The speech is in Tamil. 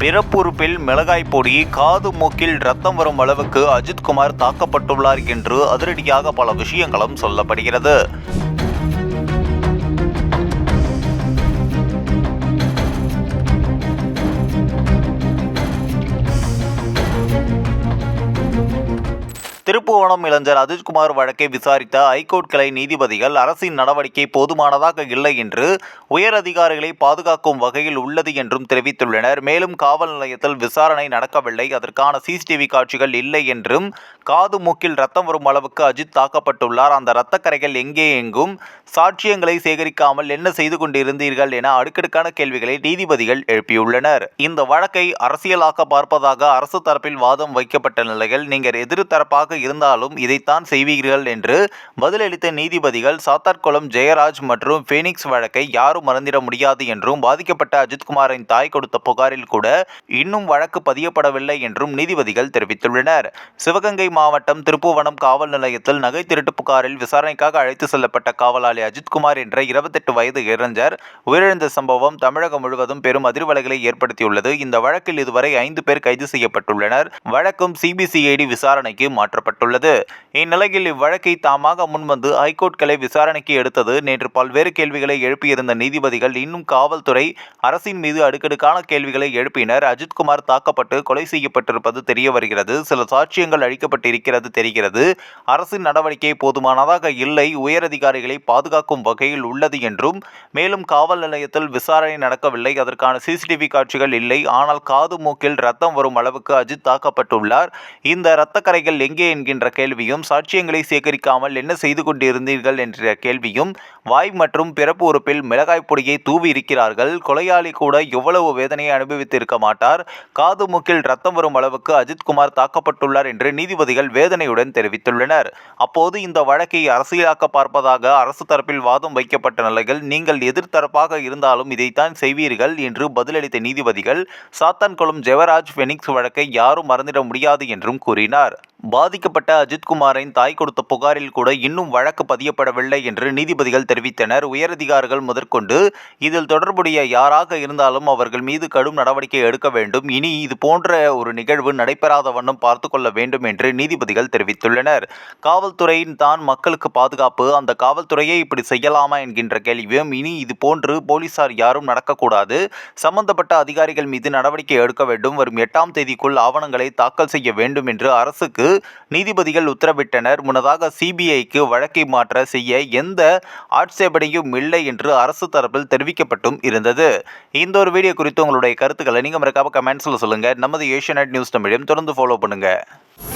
பிறப்புறுப்பில் மிளகாய் பொடி காது மூக்கில் ரத்தம் வரும் அளவுக்கு அஜித்குமார் தாக்கப்பட்டுள்ளார் என்று அதிரடியாக பல விஷயங்களும் சொல்லப்படுகிறது. திருப்புவனம் இளைஞர் அஜித்குமார் வழக்கை விசாரித்த ஐகோர்ட் கிளை நீதிபதிகள் அரசின் நடவடிக்கை போதுமானதாக இல்லை என்று உயர் அதிகாரிகளை பாதுகாக்கும் வகையில் உள்ளது என்றும் தெரிவித்துள்ளனர். மேலும் காவல் நிலையத்தில் விசாரணை நடக்கவில்லை. அதற்கான சிசிடிவி காட்சிகள் இல்லை என்றும் காது மூக்கில் ரத்தம் வரும் அளவுக்கு அஜித் தாக்கப்பட்டுள்ளார். அந்த இரத்தக்கரைகள் எங்கே எங்கும் சாட்சியங்களை சேகரிக்காமல் என்ன செய்து கொண்டிருந்தீர்கள் என அடுக்கடுக்கான கேள்விகளை நீதிபதிகள் எழுப்பியுள்ளனர். இந்த வழக்கை அரசியலாக்க பார்ப்பதாக அரசு தரப்பில் வாதம் வைக்கப்பட்ட நிலையில் நீங்கள் எதிர்த்தரப்பாக இருந்தாலும் இதைத்தான் செய்வீர்கள் என்று பதிலளித்த நீதிபதிகள் சாத்தார்குளம் ஜெயராஜ் மற்றும் ஃபீனிக்ஸ் வழக்கை யாரும் மறந்திட முடியாது என்றும் பாதிக்கப்பட்ட அஜித்குமாரின் தாய் கொடுத்த புகாரில் கூட இன்னும் வழக்கு பதியப்படவில்லை என்றும் நீதிபதிகள் தெரிவித்துள்ளனர். சிவகங்கை மாவட்டம் திருப்புவனம் காவல் நிலையத்தில் நகை திருட்டு புகாரில் விசாரணைக்காக அழைத்து செல்லப்பட்ட காவலாளி அஜித்குமார் என்ற இருபத்தெட்டு வயது இளைஞர் உயிரிழந்த சம்பவம் தமிழகம் முழுவதும் பெரும் அதிர்வலைகளை ஏற்படுத்தியுள்ளது. இந்த வழக்கில் இதுவரை ஐந்து பேர் கைது செய்யப்பட்டுள்ளனர். வழக்கும் சிபிசிஐடி விசாரணைக்கு மாற்றப்பட்டுள்ளது இந்நிலையில் இவ்வழக்கை தாமாக முன்வந்து ஹைகோர்ட் கிளை விசாரணைக்கு எடுத்தது நேற்று பல்வேறு கேள்விகளை எழுப்பியிருந்த நீதிபதிகள் இன்னும் காவல்துறை அரசின் மீது அடுக்கடுக்கான கேள்விகளை எழுப்பினர். அஜித்குமார் தாக்கப்பட்டு கொலை செய்யப்பட்டிருப்பது தெரிய வருகிறது சில சாட்சியங்கள் அளிக்கப்பட்டிருக்கிறது தெரிகிறது. அரசின் நடவடிக்கை போதுமானதாக இல்லை. உயரதிகாரிகளை பாதுகாக்கும் வகையில் உள்ளது என்றும் மேலும் காவல் நிலையத்தில் விசாரணை நடக்கவில்லை. அதற்கான சிசிடிவி காட்சிகள் இல்லை. ஆனால் காது மூக்கில் ரத்தம் வரும் அளவுக்கு அஜித் தாக்கப்பட்டுள்ளார். இந்த இரத்தக்கரைகள் எங்கே என்கின்ற கேள்வியும் சாட்சியங்களை சேகரிக்காமல் என்ன செய்து கொண்டிருந்தீர்கள் என்ற கேள்வியும் வாய் மற்றும் பிறப்பு உறுப்பில் மிளகாய் பொடியை தூவி இருக்கிறார்கள். கொலையாளி கூட எவ்வளவு வேதனையை அனுபவித்திருக்க மாட்டார். காது மூக்கில் ரத்தம் வரும் அளவுக்கு அஜித்குமார் தாக்கப்பட்டுள்ளார் என்று நீதிபதிகள் வேதனையுடன் தெரிவித்துள்ளனர். அப்போது இந்த வழக்கை அரசியலாக்க பார்ப்பதாக அரசு தரப்பில் வாதம் வைக்கப்பட்ட நிலையில் நீங்கள் எதிர்த்தரப்பாக இருந்தாலும் இதைத்தான் செய்வீர்கள் என்று பதிலளித்த நீதிபதிகள் சாத்தான்குளம் ஜெவராஜ் ஃபெனிக்ஸ் வழக்கை யாரும் மறந்திட முடியாது என்றும் கூறினார். பாதிக்கப்பட்ட அஜித்குமாரின் தாய் கொடுத்த புகாரில் கூட இன்னும் வழக்கு பதியப்படவில்லை என்று நீதிபதிகள் தெரிவித்தனர். உயரதிகாரிகள் முதற்கொண்டு இதில் தொடர்புடைய யாராக இருந்தாலும் அவர்கள் மீது கடும் நடவடிக்கை எடுக்க வேண்டும். இனி இது போன்ற ஒரு நிகழ்வு நடைபெறாத வண்ணம் பார்த்து கொள்ள வேண்டும் என்று நீதிபதிகள் தெரிவித்துள்ளனர். காவல்துறையின் தான் மக்களுக்கு பாதுகாப்பு. அந்த காவல்துறையை இப்படி செய்யலாமா என்கின்ற கேள்வியும் இனி இது போன்று போலீசார் யாரும் நடக்கக்கூடாது. சம்பந்தப்பட்ட அதிகாரிகள் மீது நடவடிக்கை எடுக்க வேண்டும். வரும் எட்டாம் தேதிக்குள் ஆவணங்களை தாக்கல் செய்ய வேண்டும் என்று அரசுக்கு நீதிபதிகள் உத்தரவிட்டனர். முன்னதாக சிபிஐக்கு வழக்கை மாற்ற செய்ய எந்த ஆட்சேபனையும் இல்லை என்று அரசு தரப்பில் தெரிவிக்கப்பட்டும் இருந்தது. இந்த ஒரு வீடியோ குறித்து உங்களுடைய கருத்துக்களை நீங்கள் மறக்காம கமெண்ட்ஸில் சொல்லுங்கள் நமது ஏஷியா நியூஸ் தமிழையும் தொடர்ந்து ஃபாலோ பண்ணுங்கள்